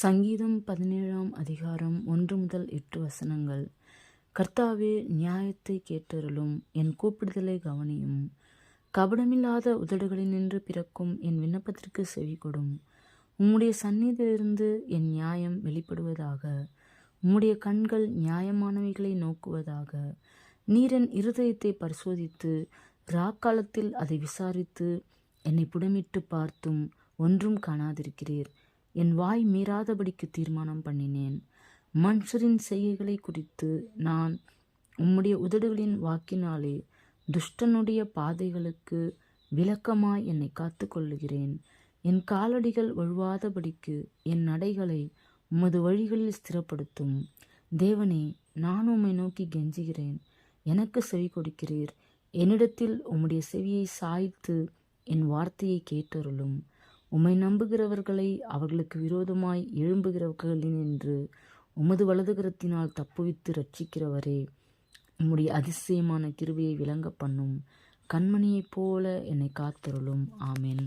சங்கீதம் பதினேழாம் அதிகாரம் ஒன்று முதல் எட்டு வசனங்கள். கர்த்தாவே நியாயத்தை கேட்டருளும். என் கூப்பிடுதலை கவனியும். கபடமில்லாத உதடுகளினின்று பிறக்கும் என் விண்ணப்பத்திற்கு செவி கொடும் உம்முடைய சந்நிதியிலிருந்து என் நியாயம் வெளிப்படுவதாக. உம்முடைய கண்கள் நியாயமானவைகளை நோக்குவதாக. நீரன் இருதயத்தை பரிசோதித்து ராக்காலத்தில் அதை விசாரித்து என்னை புடமிட்டு பார்த்தும் ஒன்றும் காணாதிருக்கிறீர். என் வாய் மீறாதபடிக்கு தீர்மானம் பண்ணினேன். மனுஷரின் செய்கைகளை குறித்து நான் உம்முடைய உதடுகளின் வாக்கினாலே துஷ்டனுடைய பாதைகளுக்கு விளக்கமாய் என்னை காத்து கொள்ளுகிறேன். என் காலடிகள் வழுவாதபடிக்கு என் நடைகளை உமது வழிகளில் ஸ்திரப்படுத்தும். தேவனே நான் உம்மை நோக்கி கெஞ்சுகிறேன். எனக்கு செவி கொடுக்கிறீர். என்னிடத்தில் உம்முடைய செவியை சாய்த்து என் வார்த்தையை கேட்டருளும். உம்மை நம்புகிறவர்களை அவர்களுக்கு விரோதமாய் எழும்புகிறவர்களினின்று உமது வலதுகரத்தினால் தப்புவித்து ரட்சிக்கிறவரே உம்முடைய அதிசயமான கிருவியை விளங்க பண்ணும் கண்மணியைப் போல என்னை காத்தருளும். ஆமேன்.